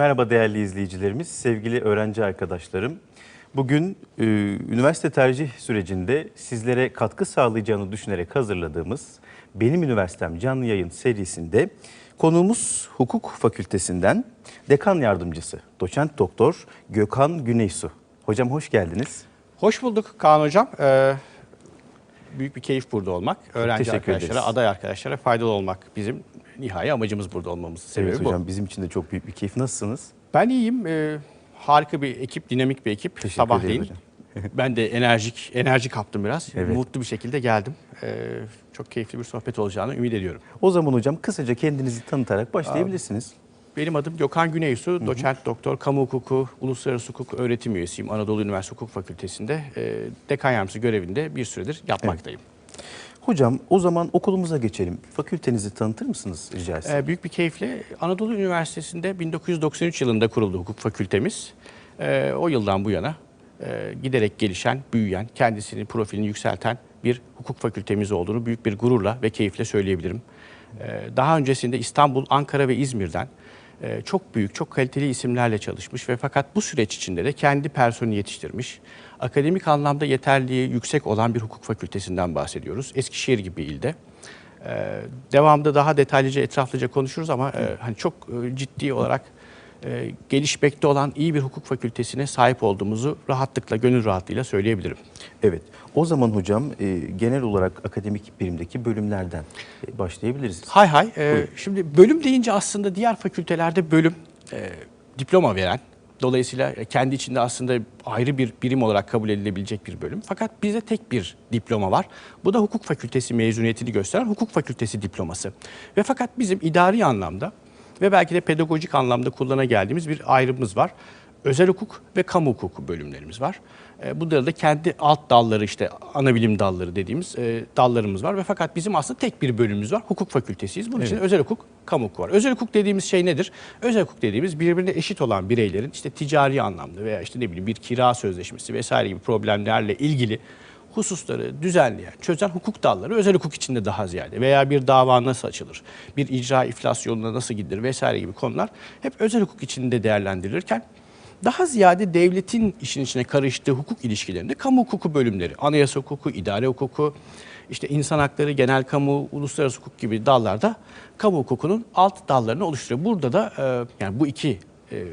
Merhaba değerli izleyicilerimiz, sevgili öğrenci arkadaşlarım. Bugün e, üniversite tercih sürecinde sizlere katkı sağlayacağını düşünerek hazırladığımız Benim Üniversitem canlı yayın serisinde konuğumuz Hukuk Fakültesinden Dekan Yardımcısı Doçent Doktor Gökhan Güneysu. Hocam hoş geldiniz. Hoş bulduk Kaan Hocam. Ee, büyük bir keyif burada olmak. Öğrenci teşekkür arkadaşlara, ederiz. aday arkadaşlara faydalı olmak bizim nihai amacımız burada olmamızın sebebi Evet bu. hocam bizim için de çok büyük bir keyif. Nasılsınız? Ben iyiyim. Ee, harika bir ekip, dinamik bir ekip. Teşekkür Sabahleyin. ederim ben de enerjik, enerji kaptım biraz. Evet. Mutlu bir şekilde geldim. Ee, çok keyifli bir sohbet olacağını ümit ediyorum. O zaman hocam kısaca kendinizi tanıtarak başlayabilirsiniz. Benim adım Gökhan Güneysu, doçent doktor, kamu hukuku, uluslararası hukuk öğretim üyesiyim Anadolu Üniversitesi Hukuk Fakültesi'nde. Ee, dekan yardımcısı görevinde bir süredir yapmaktayım. Hocam o zaman okulumuza geçelim. Fakültenizi tanıtır mısınız rica etsem? Ee, büyük bir keyifle Anadolu Üniversitesi'nde 1993 yılında kuruldu hukuk fakültemiz. Ee, o yıldan bu yana e, giderek gelişen, büyüyen, kendisinin profilini yükselten bir hukuk fakültemiz olduğunu büyük bir gururla ve keyifle söyleyebilirim. Ee, daha öncesinde İstanbul, Ankara ve İzmir'den e, çok büyük, çok kaliteli isimlerle çalışmış ve fakat bu süreç içinde de kendi personeli yetiştirmiş. Akademik anlamda yeterliği yüksek olan bir hukuk fakültesinden bahsediyoruz. Eskişehir gibi ilde. Ee, devamında daha detaylıca, etraflıca konuşuruz ama e, hani çok e, ciddi olarak e, gelişmekte olan iyi bir hukuk fakültesine sahip olduğumuzu rahatlıkla, gönül rahatlığıyla söyleyebilirim. Evet. O zaman hocam e, genel olarak akademik birimdeki bölümlerden e, başlayabiliriz. Hay hay. e, şimdi bölüm deyince aslında diğer fakültelerde bölüm e, diploma veren, dolayısıyla kendi içinde aslında ayrı bir birim olarak kabul edilebilecek bir bölüm. Fakat bizde tek bir diploma var. Bu da hukuk fakültesi mezuniyetini gösteren hukuk fakültesi diploması. Ve fakat bizim idari anlamda ve belki de pedagojik anlamda kullana geldiğimiz bir ayrımımız var. Özel hukuk ve kamu hukuku bölümlerimiz var. E, Burada da kendi alt dalları işte ana bilim dalları dediğimiz e, dallarımız var ve fakat bizim aslında tek bir bölümümüz var. Hukuk fakültesiyiz. Bunun için özel hukuk, kamu hukuku var. Özel hukuk dediğimiz şey nedir? Özel hukuk dediğimiz birbirine eşit olan bireylerin işte ticari anlamda veya işte ne bileyim bir kira sözleşmesi vesaire gibi problemlerle ilgili hususları düzenleyen, çözen hukuk dalları özel hukuk içinde daha ziyade veya bir dava nasıl açılır, bir icra iflas yoluna nasıl gidilir vesaire gibi konular hep özel hukuk içinde değerlendirilirken daha ziyade devletin işin içine karıştığı hukuk ilişkilerinde kamu hukuku bölümleri, anayasa hukuku, idare hukuku, işte insan hakları, genel kamu, uluslararası hukuk gibi dallarda kamu hukukunun alt dallarını oluşturuyor. Burada da e, yani bu iki e,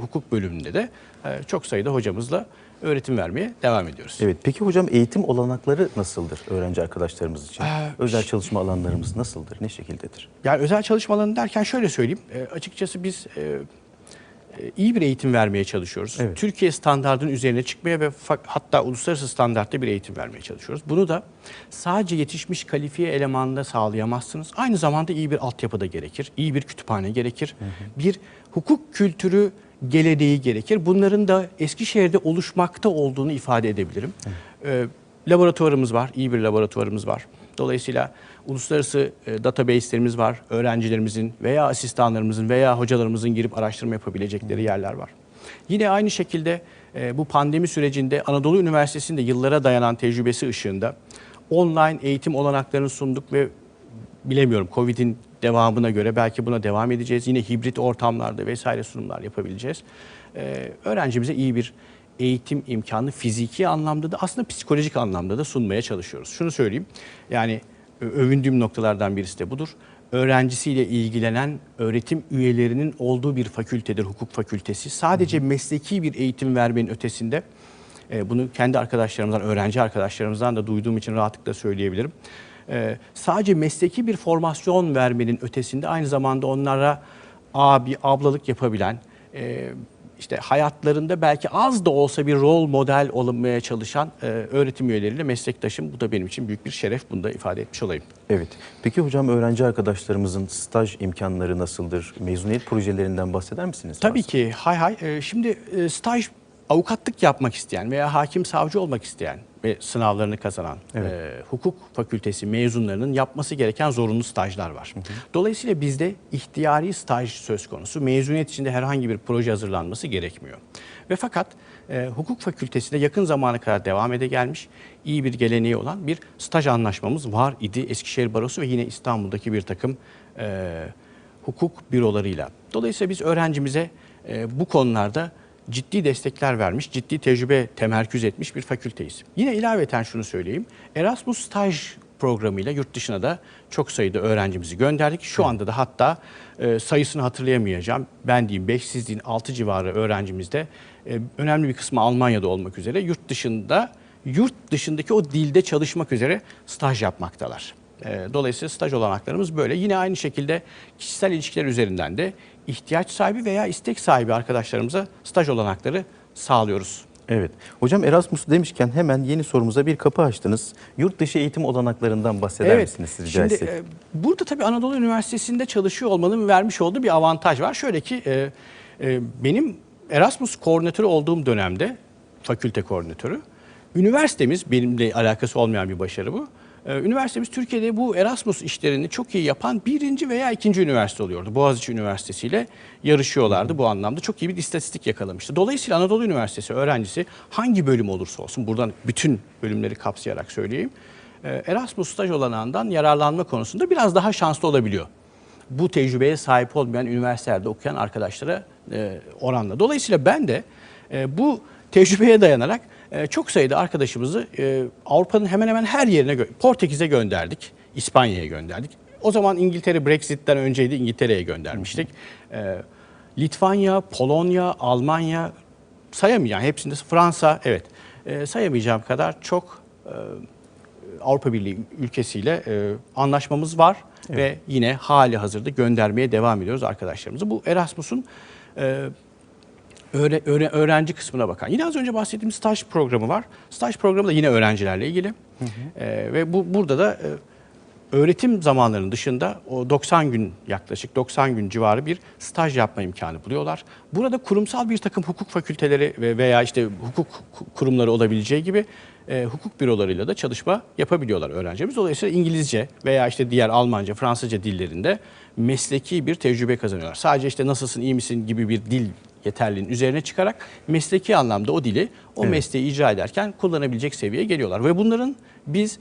hukuk bölümünde de e, çok sayıda hocamızla öğretim vermeye devam ediyoruz. Evet. Peki hocam eğitim olanakları nasıldır öğrenci arkadaşlarımız için? Ee, Özel çalışma alanlarımız nasıldır? Ne şekildedir? Yani özel çalışma alanı derken şöyle söyleyeyim. E, açıkçası biz e, e, iyi bir eğitim vermeye çalışıyoruz. Evet. Türkiye standartının üzerine çıkmaya ve hatta uluslararası standartta bir eğitim vermeye çalışıyoruz. Bunu da sadece yetişmiş kalifiye elemanla sağlayamazsınız. Aynı zamanda iyi bir altyapı da gerekir. iyi bir kütüphane gerekir. Bir hukuk kültürü geleneği gerekir. Bunların da Eskişehir'de oluşmakta olduğunu ifade edebilirim. E, laboratuvarımız var, iyi bir laboratuvarımız var. Dolayısıyla uluslararası e, database'lerimiz var. Öğrencilerimizin veya asistanlarımızın veya hocalarımızın girip araştırma yapabilecekleri yerler var. Yine aynı şekilde e, bu pandemi sürecinde Anadolu Üniversitesi'nde yıllara dayanan tecrübesi ışığında online eğitim olanaklarını sunduk ve bilemiyorum Covid'in devamına göre belki buna devam edeceğiz. Yine hibrit ortamlarda vesaire sunumlar yapabileceğiz. Ee, öğrencimize iyi bir eğitim imkanı fiziki anlamda da aslında psikolojik anlamda da sunmaya çalışıyoruz. Şunu söyleyeyim yani övündüğüm noktalardan birisi de budur. Öğrencisiyle ilgilenen öğretim üyelerinin olduğu bir fakültedir hukuk fakültesi. Sadece mesleki bir eğitim vermenin ötesinde e, bunu kendi arkadaşlarımızdan, öğrenci arkadaşlarımızdan da duyduğum için rahatlıkla söyleyebilirim. E, sadece mesleki bir formasyon vermenin ötesinde aynı zamanda onlara abi, ablalık yapabilen, e, işte hayatlarında belki az da olsa bir rol model olunmaya çalışan e, öğretim üyeleriyle meslektaşım. Bu da benim için büyük bir şeref. Bunu da ifade etmiş olayım. Evet. Peki hocam öğrenci arkadaşlarımızın staj imkanları nasıldır? Mezuniyet projelerinden bahseder misiniz? Tabii varsa? ki hay hay. Ee, Şimdi e, staj avukatlık yapmak isteyen veya hakim savcı olmak isteyen ve sınavlarını kazanan Evet. e, hukuk fakültesi mezunlarının yapması gereken zorunlu stajlar var. Dolayısıyla bizde ihtiyari staj söz konusu. Mezuniyet içinde herhangi bir proje hazırlanması gerekmiyor. Ve fakat e, hukuk fakültesinde yakın zamana kadar devam ede gelmiş iyi bir geleneği olan bir staj anlaşmamız var idi. Eskişehir Barosu ve yine İstanbul'daki bir takım e, hukuk bürolarıyla. Dolayısıyla biz öğrencimize e, bu konularda ciddi destekler vermiş, ciddi tecrübe temerküz etmiş bir fakülteyiz. Yine ilaveten şunu söyleyeyim. Erasmus staj programıyla yurt dışına da çok sayıda öğrencimizi gönderdik. Şu anda da hatta e, sayısını hatırlayamayacağım. Ben diyeyim 5, siz deyin 6 civarı öğrencimizde e, önemli bir kısmı Almanya'da olmak üzere yurt dışında yurt dışındaki o dilde çalışmak üzere staj yapmaktalar. E, Dolayısıyla staj olanaklarımız böyle. Yine aynı şekilde kişisel ilişkiler üzerinden de ihtiyaç sahibi veya istek sahibi arkadaşlarımıza staj olanakları sağlıyoruz. Evet. Hocam Erasmus demişken hemen yeni sorumuza bir kapı açtınız. Yurt dışı eğitim olanaklarından bahseder misiniz siz rica Şimdi e, burada tabii Anadolu Üniversitesi'nde çalışıyor olmanın vermiş olduğu bir avantaj var. Şöyle ki e, e, benim Erasmus koordinatörü olduğum dönemde fakülte koordinatörü üniversitemiz benimle alakası olmayan bir başarı bu. E, üniversitemiz Türkiye'de bu Erasmus işlerini çok iyi yapan birinci veya ikinci üniversite oluyordu. Boğaziçi Üniversitesi ile yarışıyorlardı bu anlamda. Çok iyi bir istatistik yakalamıştı. Dolayısıyla Anadolu Üniversitesi öğrencisi hangi bölüm olursa olsun buradan bütün bölümleri kapsayarak söyleyeyim. e, Erasmus staj olanağından yararlanma konusunda biraz daha şanslı olabiliyor. Bu tecrübeye sahip olmayan üniversitelerde okuyan arkadaşlara e, oranla. Dolayısıyla ben de e, bu tecrübeye dayanarak e, çok sayıda arkadaşımızı e, Avrupa'nın hemen hemen her yerine gö- Portekiz'e gönderdik, İspanya'ya gönderdik. O zaman İngiltere Brexit'ten önceydi İngiltere'ye göndermiştik. E, Litvanya, Polonya, Almanya sayamayacağım hepsinde Fransa evet e, sayamayacağım kadar çok e, Avrupa Birliği ülkesiyle e, anlaşmamız var ve yine hali hazırda göndermeye devam ediyoruz arkadaşlarımızı. Bu Erasmus'un e, öğre- öğre- öğrenci kısmına bakan. Yine az önce bahsettiğim staj programı var. Staj programı da yine öğrencilerle ilgili. E, ve bu burada da e, öğretim zamanlarının dışında o 90 gün yaklaşık 90 gün civarı bir staj yapma imkanı buluyorlar. Burada kurumsal bir takım hukuk fakülteleri ve veya işte hukuk ku- kurumları olabileceği gibi e, hukuk bürolarıyla da çalışma yapabiliyorlar öğrencimiz. Dolayısıyla İngilizce veya işte diğer Almanca, Fransızca dillerinde mesleki bir tecrübe kazanıyorlar. Sadece işte nasılsın, iyi misin gibi bir dil yeterliğin üzerine çıkarak mesleki anlamda o dili o mesleği icra ederken kullanabilecek seviyeye geliyorlar. Ve bunların biz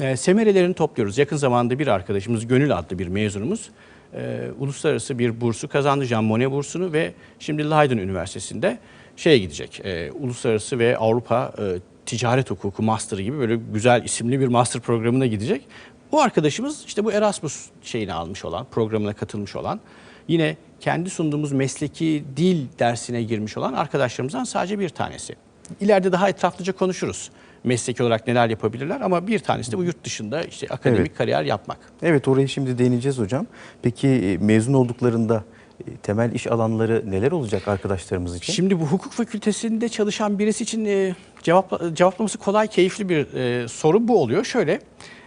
e, semerelerini topluyoruz. Yakın zamanda bir arkadaşımız Gönül adlı bir mezunumuz e, uluslararası bir bursu kazandı. Jean Monnet bursunu ve şimdi Leiden Üniversitesi'nde şeye gidecek. e, uluslararası ve Avrupa e, ticaret hukuku master'ı gibi böyle güzel isimli bir master programına gidecek. Bu arkadaşımız işte bu Erasmus şeyini almış olan, programına katılmış olan yine kendi sunduğumuz mesleki dil dersine girmiş olan arkadaşlarımızdan sadece bir tanesi. İleride daha etraflıca konuşuruz. Mesleki olarak neler yapabilirler ama bir tanesi de bu yurt dışında işte akademik Evet. kariyer yapmak. Evet oraya şimdi değineceğiz hocam. Peki e, mezun olduklarında e, temel iş alanları neler olacak arkadaşlarımız için? Şimdi bu hukuk fakültesinde çalışan birisi için e, cevapla- cevaplaması kolay, keyifli bir e, soru bu oluyor. Şöyle,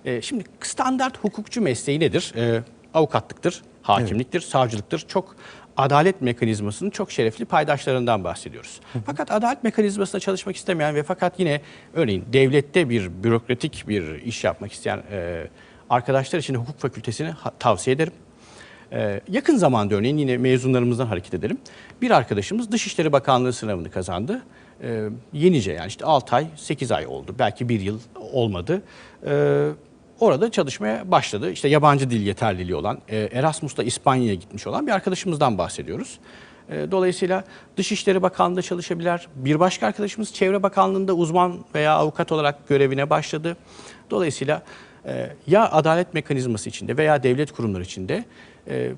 e, şimdi standart hukukçu mesleği nedir? E, avukatlıktır, hakimliktir, savcılıktır. Çok adalet mekanizmasının çok şerefli paydaşlarından bahsediyoruz. Fakat adalet mekanizmasında çalışmak istemeyen ve fakat yine örneğin devlette bir bürokratik bir iş yapmak isteyen e, arkadaşlar için hukuk fakültesini ha- tavsiye ederim. Ee, yakın zamanda örneğin yine mezunlarımızdan hareket edelim. Bir arkadaşımız Dışişleri Bakanlığı sınavını kazandı. Ee, yenice yani işte 6 ay 8 ay oldu. Belki bir yıl olmadı. Ee, orada çalışmaya başladı. İşte yabancı dil yeterliliği olan, e, Erasmus'ta İspanya'ya gitmiş olan bir arkadaşımızdan bahsediyoruz. Ee, Dolayısıyla Dışişleri Bakanlığı'nda çalışabilir. Bir başka arkadaşımız Çevre Bakanlığı'nda uzman veya avukat olarak görevine başladı. Dolayısıyla e, ya adalet mekanizması içinde veya devlet kurumları içinde e,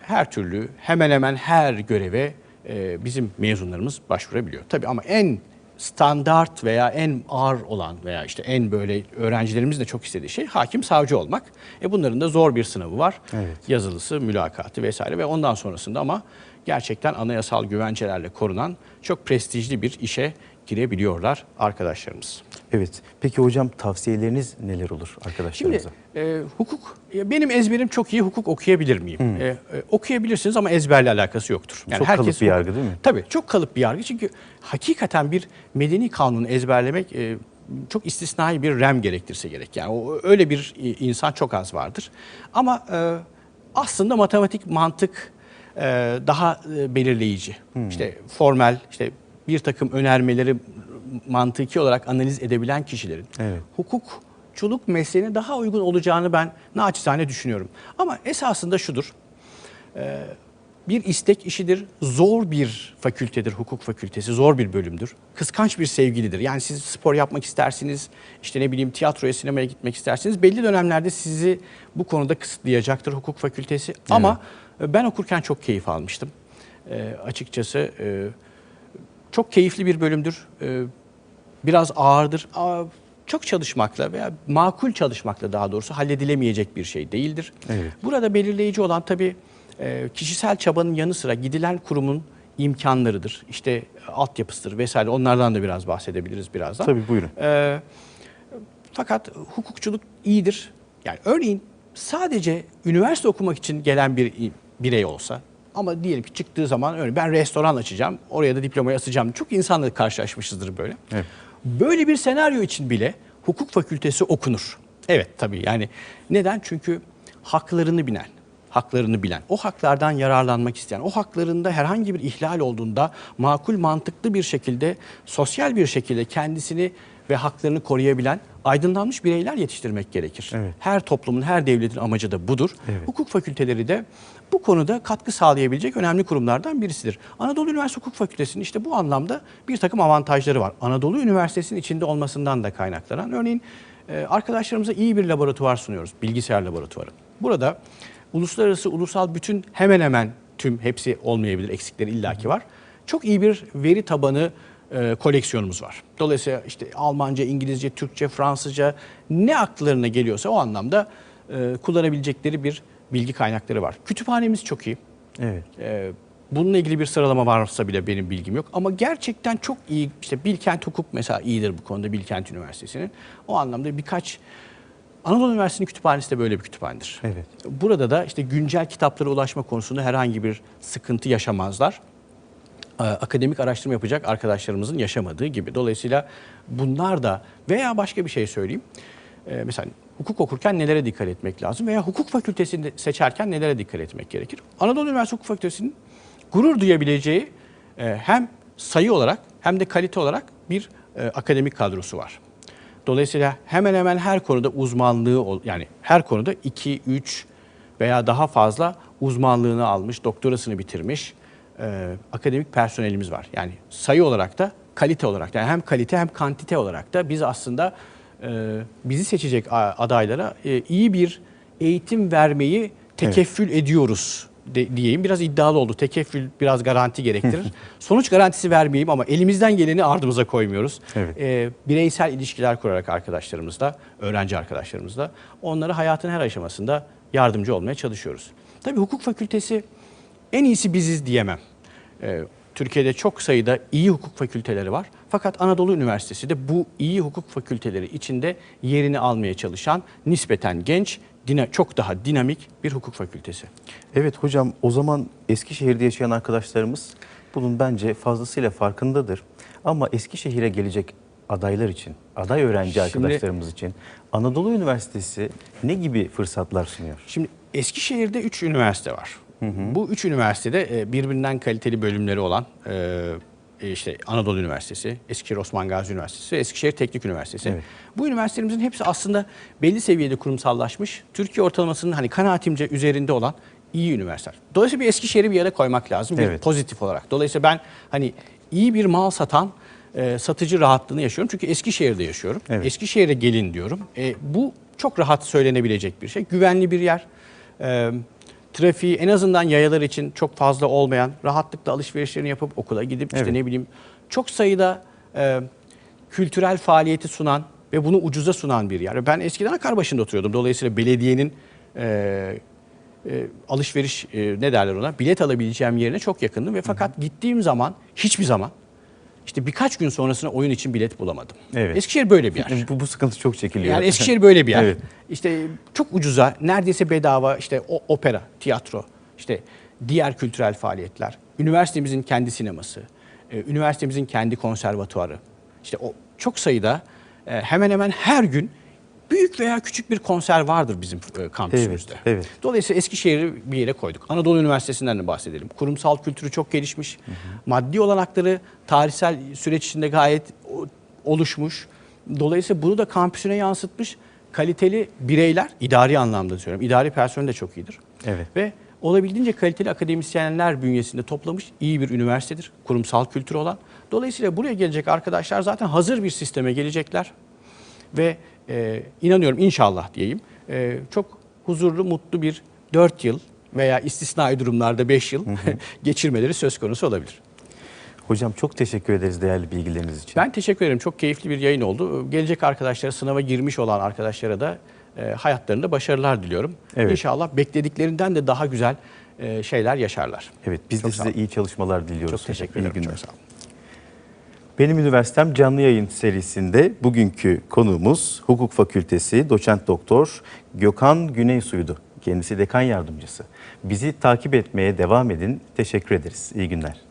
her türlü hemen hemen her göreve e, bizim mezunlarımız başvurabiliyor. Tabii ama en standart veya en ağır olan veya işte en böyle öğrencilerimizin de çok istediği şey hakim savcı olmak. E bunların da zor bir sınavı var. Evet. Yazılısı, mülakatı vesaire ve ondan sonrasında ama gerçekten anayasal güvencelerle korunan çok prestijli bir işe girebiliyorlar arkadaşlarımız. Evet. Peki hocam tavsiyeleriniz neler olur Şimdi arkadaşlarımıza? e, hukuk, benim ezberim çok iyi hukuk okuyabilir miyim? E, e, okuyabilirsiniz ama ezberle alakası yoktur. Çok kalıp bir yargı değil mi? Tabii çok kalıp bir yargı çünkü hakikaten bir medeni kanunu ezberlemek e, çok istisnai bir rem gerektirse gerek. Yani o, öyle bir e, insan çok az vardır. Ama e, aslında matematik mantık e, daha e, belirleyici. İşte formel, işte bir takım önermeleri mantıki olarak analiz edebilen kişilerin Evet. hukukçuluk mesleğine daha uygun olacağını ben naçizane düşünüyorum. Ama esasında şudur. e, bir istek işidir. Zor bir fakültedir hukuk fakültesi. Zor bir bölümdür. Kıskanç bir sevgilidir. Yani siz spor yapmak istersiniz. işte ne bileyim tiyatroya, sinemaya gitmek istersiniz. Belli dönemlerde sizi bu konuda kısıtlayacaktır hukuk fakültesi. Ama e, ben okurken çok keyif almıştım. E, açıkçası e, çok keyifli bir bölümdür. E, biraz ağırdır. Aa, çok çalışmakla veya makul çalışmakla daha doğrusu halledilemeyecek bir şey değildir. Evet. Burada belirleyici olan tabii e, kişisel çabanın yanı sıra gidilen kurumun imkanlarıdır. İşte e, altyapısıdır vesaire. Onlardan da biraz bahsedebiliriz birazdan. Tabii buyurun. Ee, fakat hukukçuluk iyidir. Yani örneğin sadece üniversite okumak için gelen bir birey olsa ama diyelim ki çıktığı zaman örneğin ben restoran açacağım, oraya da diplomayı asacağım. Çok insanla karşılaşmışızdır böyle. Evet. Böyle bir senaryo için bile hukuk fakültesi okunur. Evet tabii yani neden? Çünkü haklarını bilen, haklarını bilen, o haklardan yararlanmak isteyen, o haklarında herhangi bir ihlal olduğunda makul mantıklı bir şekilde, sosyal bir şekilde kendisini ve haklarını koruyabilen aydınlanmış bireyler yetiştirmek gerekir. Evet. Her toplumun, her devletin amacı da budur. Evet. Hukuk fakülteleri de bu konuda katkı sağlayabilecek önemli kurumlardan birisidir. Anadolu Üniversitesi Hukuk Fakültesi'nin işte bu anlamda bir takım avantajları var. Anadolu Üniversitesi'nin içinde olmasından da kaynaklanan. Örneğin e, arkadaşlarımıza iyi bir laboratuvar sunuyoruz, bilgisayar laboratuvarı. Burada uluslararası, ulusal bütün hemen hemen tüm hepsi olmayabilir, eksikleri illaki var. Çok iyi bir veri tabanı e, koleksiyonumuz var. Dolayısıyla işte Almanca, İngilizce, Türkçe, Fransızca ne akıllarına geliyorsa o anlamda e, kullanabilecekleri bir bilgi kaynakları var. Kütüphanemiz çok iyi. Evet. Ee, bununla ilgili bir sıralama varsa bile benim bilgim yok. Ama gerçekten çok iyi, işte Bilkent Hukuk mesela iyidir bu konuda Bilkent Üniversitesi'nin. O anlamda birkaç, Anadolu Üniversitesi'nin kütüphanesi de böyle bir kütüphanedir. Evet. Burada da işte güncel kitaplara ulaşma konusunda herhangi bir sıkıntı yaşamazlar. Ee, Akademik araştırma yapacak arkadaşlarımızın yaşamadığı gibi. Dolayısıyla bunlar da veya başka bir şey söyleyeyim. Ee, mesela hukuk okurken nelere dikkat etmek lazım veya hukuk fakültesini seçerken nelere dikkat etmek gerekir? Anadolu Üniversitesi Hukuk Fakültesi'nin gurur duyabileceği e, hem sayı olarak hem de kalite olarak bir e, akademik kadrosu var. Dolayısıyla hemen hemen her konuda uzmanlığı yani her konuda 2 3 veya daha fazla uzmanlığını almış, doktorasını bitirmiş e, akademik personelimiz var. Yani sayı olarak da kalite olarak da yani hem kalite hem kantite olarak da biz aslında e, bizi seçecek adaylara e, iyi bir eğitim vermeyi tekeffül ediyoruz de, diyeyim. Biraz iddialı oldu. Tekeffül biraz garanti gerektirir. Sonuç garantisi vermeyeyim ama elimizden geleni ardımıza koymuyoruz. Evet. E, bireysel ilişkiler kurarak arkadaşlarımızla, öğrenci arkadaşlarımızla onlara hayatın her aşamasında yardımcı olmaya çalışıyoruz. Tabii hukuk fakültesi en iyisi biziz diyemem. Ee, Türkiye'de çok sayıda iyi hukuk fakülteleri var. Fakat Anadolu Üniversitesi de bu iyi hukuk fakülteleri içinde yerini almaya çalışan nispeten genç, dina- çok daha dinamik bir hukuk fakültesi. Evet hocam o zaman Eskişehir'de yaşayan arkadaşlarımız bunun bence fazlasıyla farkındadır. Ama Eskişehir'e gelecek adaylar için, aday öğrenci Şimdi- arkadaşlarımız için Anadolu Üniversitesi ne gibi fırsatlar sunuyor? Şimdi Eskişehir'de 3 üniversite var. Bu üç üniversitede e, birbirinden kaliteli bölümleri olan e, e, işte Anadolu Üniversitesi, Eskişehir Osman Gazi Üniversitesi ve Eskişehir Teknik Üniversitesi. Evet. Bu üniversitelerimizin hepsi aslında belli seviyede kurumsallaşmış, Türkiye ortalamasının hani kanaatimce üzerinde olan iyi üniversiteler. Dolayısıyla bir Eskişehir'i bir yere koymak lazım bir Evet. pozitif olarak. Dolayısıyla ben hani iyi bir mal satan e, satıcı rahatlığını yaşıyorum. Çünkü Eskişehir'de yaşıyorum. Evet. Eskişehir'e gelin diyorum. E, bu çok rahat söylenebilecek bir şey. Güvenli bir yer. E, trafiği en azından yayalar için çok fazla olmayan, rahatlıkla alışverişlerini yapıp okula gidip işte Evet. ne bileyim çok sayıda e, kültürel faaliyeti sunan ve bunu ucuza sunan bir yer. Ben eskiden Akarbaşı'nda oturuyordum. Dolayısıyla belediyenin e, e, alışveriş e, ne derler ona bilet alabileceğim yerine çok yakındım ve fakat gittiğim zaman hiçbir zaman işte birkaç gün sonrasına oyun için bilet bulamadım. Evet. Eskişehir böyle bir yer. Bu, bu sıkıntı çok çekiliyor. Yani Eskişehir böyle bir yer. Evet. İşte çok ucuza, neredeyse bedava işte o opera, tiyatro, işte diğer kültürel faaliyetler, üniversitemizin kendi sineması, e, üniversitemizin kendi konservatuarı. İşte o çok sayıda e, hemen hemen her gün büyük veya küçük bir konser vardır bizim e, kampüsümüzde. Evet, evet. Dolayısıyla Eskişehir'i bir yere koyduk. Anadolu Üniversitesi'nden de bahsedelim. Kurumsal kültürü çok gelişmiş. Maddi olanakları tarihsel süreç içinde gayet oluşmuş. Dolayısıyla bunu da kampüsüne yansıtmış. Kaliteli bireyler, idari anlamda söylüyorum. İdari personel de çok iyidir. Evet. Ve olabildiğince kaliteli akademisyenler bünyesinde toplamış iyi bir üniversitedir. Kurumsal kültürü olan. Dolayısıyla buraya gelecek arkadaşlar zaten hazır bir sisteme gelecekler. Ve e, inanıyorum inşallah diyeyim e, çok huzurlu, mutlu bir 4 yıl veya istisnai durumlarda 5 yıl geçirmeleri söz konusu olabilir. Hocam çok teşekkür ederiz değerli bilgileriniz için. Ben teşekkür ederim. Çok keyifli bir yayın oldu. Gelecek arkadaşlara, sınava girmiş olan arkadaşlara da e, hayatlarında başarılar diliyorum. Evet. İnşallah beklediklerinden de daha güzel e, şeyler yaşarlar. Evet biz Çok de size iyi çalışmalar diliyoruz. Çok teşekkür İyi ederim. günler. Çok sağ olun. Benim Üniversitem canlı yayın serisinde bugünkü konuğumuz Hukuk Fakültesi Doçent Doktor Gökhan Güneysuydu. Kendisi dekan yardımcısı. Bizi takip etmeye devam edin. Teşekkür ederiz. İyi günler.